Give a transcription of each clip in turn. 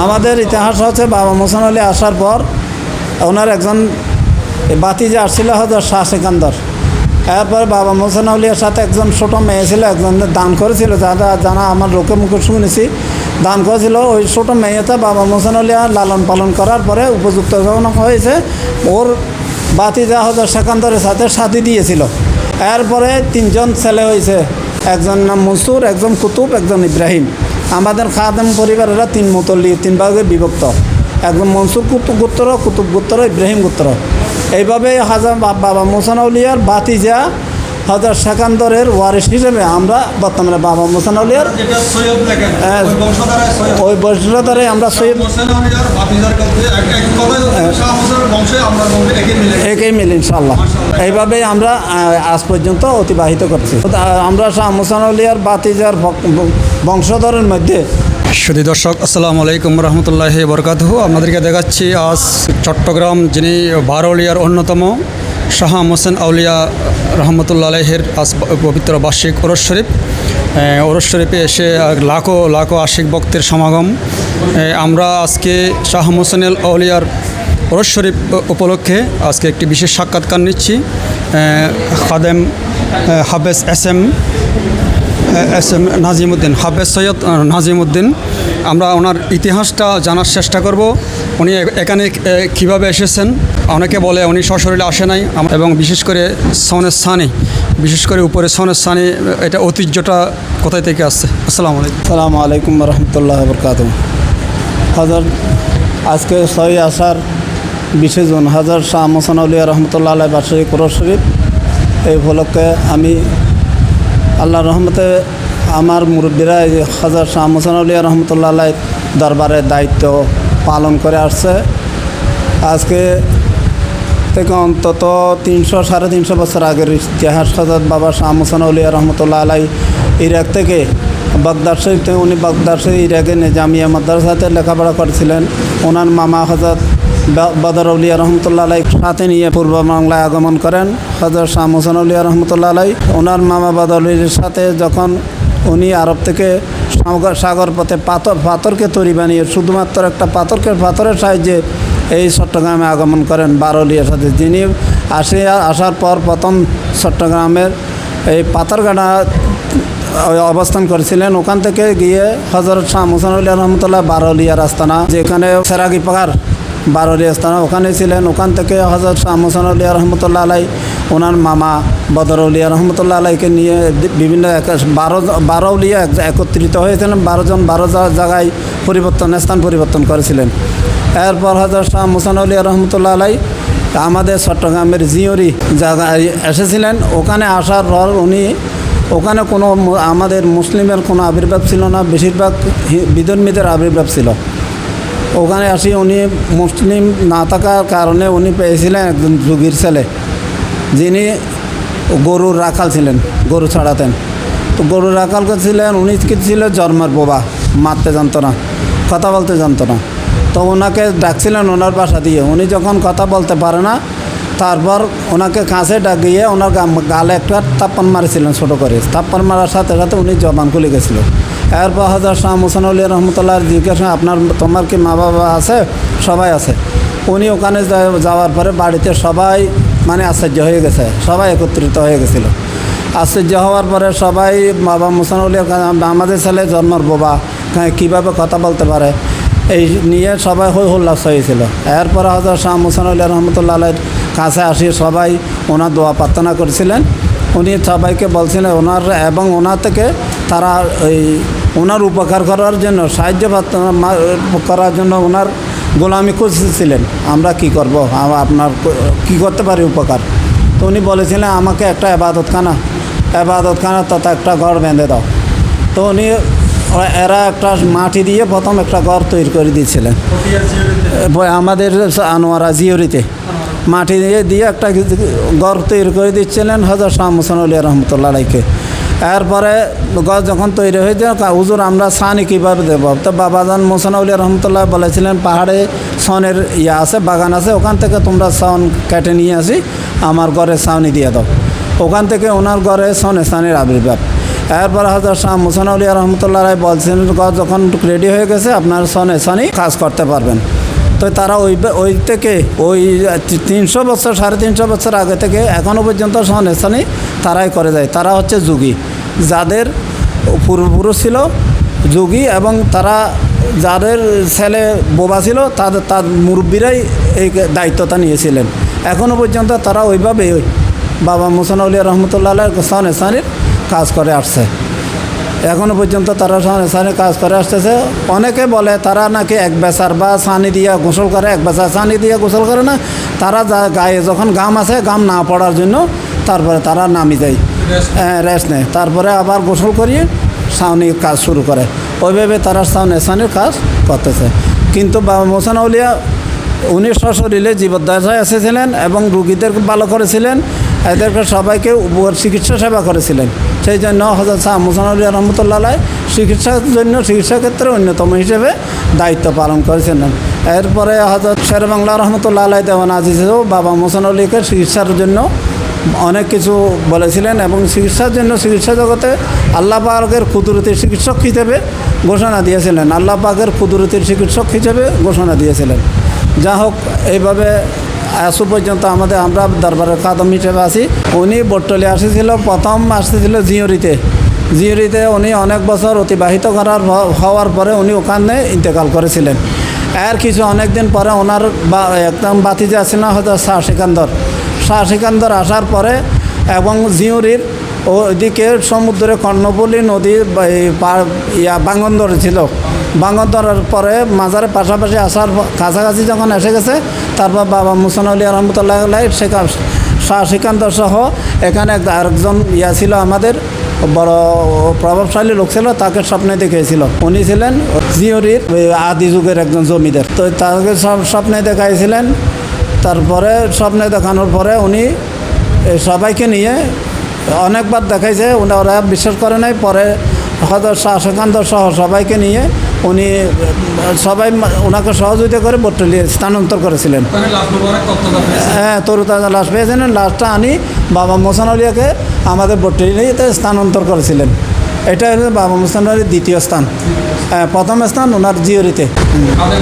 আমাদের ইতিহাস হচ্ছে বাবা মোসান আলী আসার পর ওনার একজন বাতি যে আসছিল হয়তো শাহ সিকান্দর। এরপরে বাবা মোসান আলিয়ার সাথে একজন ছোটো মেয়ে ছিল, একজন দান করেছিল যারা জানা আমার লোকে মুখে শুনেছি। দান করেছিল, ওই ছোটো মেয়েটা বাবা মোসান আলিয়া লালন পালন করার পরে উপযুক্ত যখন হয়েছে, ওর বাতি যা হয়তো সেকান্দরের সাথে সাথী দিয়েছিল। এরপরে তিনজন ছেলে হয়েছে, একজন নাম মনসুর, একজন কুতুব, একজন ইব্রাহিম। আমাদের খাদেম পরিবারেরা তিন মতল্লি তিন ভাগে বিভক্ত। একজন মনসুর কুতুব গোত্র কুতুব গোত্র ইব্রাহিম গোত্র এইভাবে হাজার বাবা মোসানউলিয়ার বাতিজা হাজার সেকান্দরের ওয়ারিস হিসেবে আমরা বর্তমানে বাবা সৈয়দ লেখেন হ্যাঁ। ওই বৈষ্ণবতারে আমরা সৈয়দ আলিয়ার বংশে একই মিলে ইনশাল্লাহ এইভাবেই আমরা আজ পর্যন্ত অতিবাহিত করছি। আমরা শাহ মোসানউলিয়ার বাতিজার বংশধরের মধ্যে সুদী দর্শক আসসালামু আলাইকুম রহমতুল্লাহ বরকাতহ আপনাদেরকে দেখাচ্ছি আজ চট্টগ্রাম যিনি বারৌলিয়ার অন্যতম শাহ মোসেন আউলিয়া রহমতুল্লা আলহের আজ পবিত্র বার্ষিক ওরস শরীফ। ওরস শরীফে এসে লাখো লাখো আশিক ভক্তের সমাগম। আমরা আজকে শাহ মোসেন আউলিয়ার ওরস শরীফ উপলক্ষে আজকে একটি বিশেষ সাক্ষাৎকার নিচ্ছি। খাদেম হাফেজ S M S M Nazimuddin, হাফেজ সৈয়দ নাজিমুদ্দিন। আমরা ওনার ইতিহাসটা জানার চেষ্টা করব। উনি এখানে কীভাবে এসেছেন? অনেকে বলে উনি সশরীরে আসে নাই। এবং বিশেষ করে সনের স্থানে বিশেষ করে উপরে সনের স্থানে এটা ঐতিহ্যটা কোথায় থেকে আসছে? আসসালামু আলাইকুম। সালামু আলাইকুম রহমতুল্লাহ বরকাত হাজার, আজকে ছয় আসার বিশে জুন, হাজার শাহ মোসান আলিয়া রহমতুল্লাহ আলাই বার্ষিক কোরআন শরীফ। এই উপলক্ষে আমি আল্লাহ রহমতে আমার মুরব্বীরা হাজার শাহ মোসান আলিয়া রহমতুল্লাহ আলাই দরবারের দায়িত্ব পালন করে আসছে। আজকে থেকে অন্তত তিনশো, সাড়ে তিনশো বছর আগের ইতিহাস হজরত বাবা শাহ মোসান আলিয়া রহমতুল্লাহ আলাই ইরাক থেকে বাগদার শরীফ থেকে উনি বাগদার শরীফ ইরাকে নিজামিয়া মাদ্রাসাতে লেখাপড়া করেছিলেন। ওনার মামা হজরত বদর উলিয়া রহমতুল্লাহ আলাই সাথে নিয়ে পূর্ব বাংলায় আগমন করেন। হজরত শাহ মোসান উলিয়া রহমতুল্লাহ আলাই ওনার মামা বদরুলির সাথে যখন উনি আরব থেকে সাগর পথে পাথর, পাথরকে তৈরি বানিয়ে, শুধুমাত্র একটা পাথরকে, পাথরের সাহায্যে এই চট্টগ্রামে আগমন করেন বারলিয়ার সাথে যিনি। আসে, আসার পর প্রথম চট্টগ্রামের এই পাথরঘাটা অবস্থান করেছিলেন। ওখান থেকে গিয়ে হজরত শাহ মুসানুল্লাহ রহমতুল্লাহ বারলিয়ার আস্তানা, যেখানে সেরাগি পাহাড় বারোলি আস্তানা, ওখানে ছিলেন। ওখান থেকে হজরত শাহ মুসানুল্লাহ রহমতুল্লাহ আলাই, ওনার মামা বদরউলিয়া রহমতুল্লাহ আলাইকে নিয়ে বিভিন্ন বারো বারোলিয়া একত্রিত হয়েছিলেন। বারোজন বারো জায়গায় পরিবর্তন, স্থান পরিবর্তন করেছিলেন। এরপর হজরত শাহ মুসানুল্লাহ রহমতুল্লাহ আলাই আমাদের চট্টগ্রামের জিওরি জায়গায় এসেছিলেন, ওখানে আসার পর উনি, ওখানে কোনো আমাদের মুসলিমের কোনো আবির্ভাব ছিল না, বেশিরভাগ বিধর্মীদের আবির্ভাব ছিল। ওখানে আসি উনি মুসলিম না থাকার কারণে উনি পেয়েছিলেন একজন যুগীর ছেলে, যিনি গরুর রাখাল ছিলেন, গরু ছাড়াতেন। তো গরু রাখাল ছিলেন, উনি কি ছিল, জন্মের বোবা, মারতে জানতো না, কথা বলতে জানতো না। তো ওনাকে ডাকছিলেন ওনার বাসা দিয়ে। উনি যখন কথা বলতে পারে না, তারপর ওনাকে কাছে ডাকিয়ে ওনার গালে একটা তাপ্পান মারিছিলেন ছোটো করে। তাপ্পান মারার সাথে সাথে উনি জবান খুলে গেছিল। এরপর হাজার শাহ মোসান আলী রহমতুল্লাহ জিজ্ঞাসা আপনার, তোমার কি মা বাবা আছে? সবাই আছে। উনি ওখানে যাওয়ার পরে বাড়িতে সবাই মানে আশ্চর্য হয়ে গেছে। সবাই একত্রিত হয়ে গেছিল। আশ্চর্য হওয়ার পরে সবাই, বাবা মুসানুলিয়া আমাদের ছেলে জন্মর বাবা। কীভাবে কথা বলতে পারে? এই নিয়ে সবাই হই হল্লাস হয়েছিল এরপরে হজরত শাহ মুসানুল্লাহ রহমতুল্লাহ আলের কাছে আসি সবাই ওনার দোয়া প্রার্থনা করেছিলেন। উনি সবাইকে বলছিলেন, ওনার এবং ওনার থেকে তারা ওই ওনার উপকার করার জন্য, সাহায্য করার জন্য ওনার গোলামি খুঁজছিলেন আমরা কি করব? আপনার ক- করতে পারি উপকার? তো উনি বলেছিলেন, আমাকে একটা আবাদতখানা আবাদতখানা তথা একটা ঘর বেঁধে দাও। তো উনি এরা একটা মাটি দিয়ে প্রথম একটা ঘর তৈরি করে দিয়েছিলেন আমাদের আনোয়ারা জিওরিতে মাটি দিয়ে দিয়ে একটা ঘর তৈরি করে দিচ্ছিলেন হজর শাহ মুসান আলিয়া রহমতুল্লাহ আলাইকে এরপরে ঘর যখন তৈরি হয়েছে হুজুর আমরা সানি কীভাবে দেবো? তো বাবাজান মোসান আলিয়া রহমতুল্লাহ বলেছিলেন, পাহাড়ে সনের ইয়ে আছে, বাগান আছে, ওখান থেকে তোমরা সন কেটে নিয়ে আসি, আমার ঘরে ছাউনি দিয়ে দাও। ওখান থেকে ওনার ঘরে সনে সানের আবির্ভাব। এরপর হজরত শাহ মুসান আলিয়া রহমতুল্লাহ রায় বলছেন যখন রেডি হয়ে গেছে, আপনার সনে সনই কাজ করতে পারবেন। তো তারা ওই ওই থেকে ওই তিনশো বছর, সাড়ে তিনশো বছর আগে থেকে এখনও পর্যন্ত সনে সনই তারাই করে যায়। তারা হচ্ছে যুগী। যাদের পূর্বপুরুষ ছিল যোগী এবং তারা যাদের ছেলে বোবা ছিল তাদের তার মুরব্বীরাই এই দায়িত্বটা নিয়েছিলেন। এখনও পর্যন্ত তারা ওইভাবেই ওই বাবা মুসানউলিয়া রহমতুল্লাহ সানে সানির কাজ করে আসছে। এখনও পর্যন্ত তারা সানে কাজ করে আসতেছে। অনেকে বলে তারা নাকি এক বেচার বা সানি দিয়া গোসল করে এক বেচার সানি দিয়া গোসল করে না। তারা যা গায়ে যখন গাম আছে গাম না পড়ার জন্য তারপরে তারা নামি যায় হ্যাঁ রেস্ট নেয়। তারপরে আবার গোসল করিয়ে সাউনির কাজ শুরু করে। ওইভাবে তারা সাউনে সাউনির কাজ করতেছে। কিন্তু বাবা মোসান আউলিয়া উনি সশরীরে জীবদ্দশায় এসেছিলেন এবং রুগীদের ভালো করেছিলেন। এদেরকে সবাইকে চিকিৎসা সেবা করেছিলেন। সেই জন্য হজরত শাহ মোসান আউলিয়া রহমতুল্লাহ চিকিৎসার জন্য চিকিৎসা ক্ষেত্রে অন্যতম হিসেবে দায়িত্ব পালন করেছিলেন। এরপরে হজরত শের বাংলা রহমতুল্লাহ আলাই দেওয়ান আজিজেও বাবা মোসান আলীকে চিকিৎসার জন্য অনেক কিছু বলেছিলেন এবং চিকিৎসার জন্য চিকিৎসা জগতে আল্লাহ পাকের কুদরতির চিকিৎসক হিসেবে ঘোষণা দিয়েছিলেন। আল্লাহ পাকের কুদরতির চিকিৎসক হিসেবে ঘোষণা দিয়েছিলেন। যা হোক এইভাবে আসু পর্যন্ত আমাদের, আমরা দরবারের কাদম হিসেবে আছি। উনি বট্টলে আসেছিল, প্রথম আসতেছিল জিওরিতে। জিওরিতে উনি অনেক বছর অতিবাহিত করার হওয়ার পরে উনি ওখানে ইন্তেকাল করেছিলেন। এর কিছু অনেক দিন পরে ওনার বা, একদম বাতিজা ছিলেন হয়তো শাহ সিকান্দর। শাহ সিকান্দর আসার পরে এবং জিউরির ওইদিকে সমুদ্রে কর্ণপল্লী নদী বা, এই পা- ছিল বাঙ্গন্দরের পরে মাজারের পাশাপাশি আসার কাছাকাছি যখন এসে গেছে, তারপর বাবা মুসান আলী রহমতুল্লাহ শেখা শাহ সিকান্দর সহ এখানে আরেকজন ইয়া ছিল আমাদের, বড় প্রভাবশালী লোক ছিল, তাকে স্বপ্নে দেখিয়েছিল উনি ছিলেন জিওরির আদি যুগের একজন জমিদার। তো তাকে সব স্বপ্নে দেখাইছিলেন। তারপরে স্বপ্নে দেখানোর পরে উনি সবাইকে নিয়ে অনেকবার দেখাইছে, ওরা বিশ্বাস করে নাই। পরে হয়তো শাহ সহ সবাইকে নিয়ে উনি সবাই ওনাকে সহযোগিতা করে বটলি স্থানান্তর করেছিলেন। হ্যাঁ তরুতাজা লাশ পেয়েছিলেন লাশটা আনি বাবা মোসান আলিয়াকে আমাদের বটলিতে স্থানান্তর করেছিলেন। এটা হলো বাবা মোসান আলীর দ্বিতীয় স্থান। হ্যাঁ প্রথম স্থান ওনার জিওরিতে। আমাদের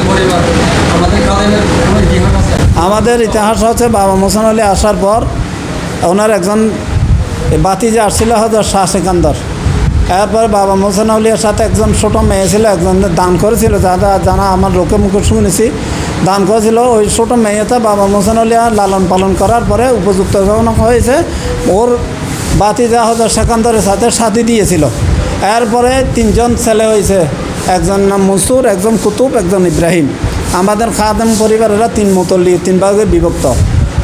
ইতিহাস আছে? আমাদের ইতিহাস হচ্ছে বাবা মোসান আলী আসার পর ওনার একজন বাতি যে আসছিল হয়তো শাহ সিকান্দর। এরপর বাবা মোসান আলিয়ার সাথে একজন ছোট মেয়ে ছিল একজন দান করেছিল। যারা জানা আমার লোকে মুখে শুনেছি, দান করেছিল। ওই ছোট মেয়েটা বাবা মোসান আলিয়া লালন পালন করার পরে উপযুক্ত হয়েছে। ওর বাতি যা হয়তো সেকান্দরের সাথে সাথী দিয়েছিল। এরপরে তিনজন ছেলে হয়েছে। একজন নাম মসুর একজন কুতুব, একজন ইব্রাহিম। আমাদের খাদেম পরিবারেরা তিন মতল্লি তিন ভাগে বিভক্ত।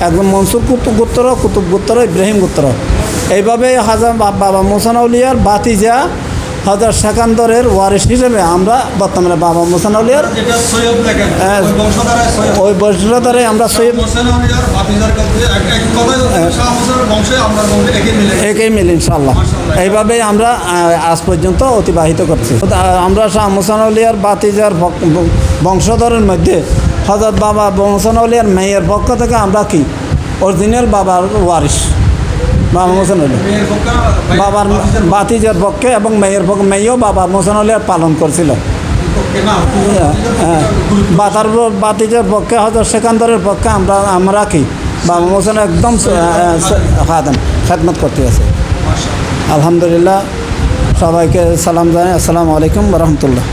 একজন মনসুর কুতুব গোত্র কুতুব গোত্র ইব্রাহিম গোত্র এইভাবে হাজার বাবা মোসানউলিয়ার বাতিজা হাজার সেকান্দরের ওয়ারিস হিসেবে আমরা বর্তমানে বাবা মোসানউলিয়ার হ্যাঁ। ওই বৈষ্ণবতারে আমরা সৈয়দ বংশে একই মিলে ইনশাল্লাহ এইভাবেই আমরা আজ পর্যন্ত অতিবাহিত করছি। আমরা শাহ মুসানউলিয়ার বাতিজার বংশধরের মধ্যে হজরত বাবা মুসানউলিয়ার মেয়ের পক্ষ থেকে আমরা কি? অরিজিনাল বাবার ওয়ারিস বাবা পক্ষে ভাই- বাবার বাতিজার পক্ষে এবং মেয়ের পক্ষে মেয়েও বাবা মুসানউলিয়ার পালন করছিল। না হ্যাঁ। বাতার বাতিজার পক্ষে হজরত সেকান্দরের পক্ষে আমরা আমরা কি বাবা মুসান একদম খাদাম, খেদমত করতে আছে। আলহামদুলিল্লাহ, সবাইকে সালাম জানাই। আসসালামু আলাইকুম রহমতুল্লাহ।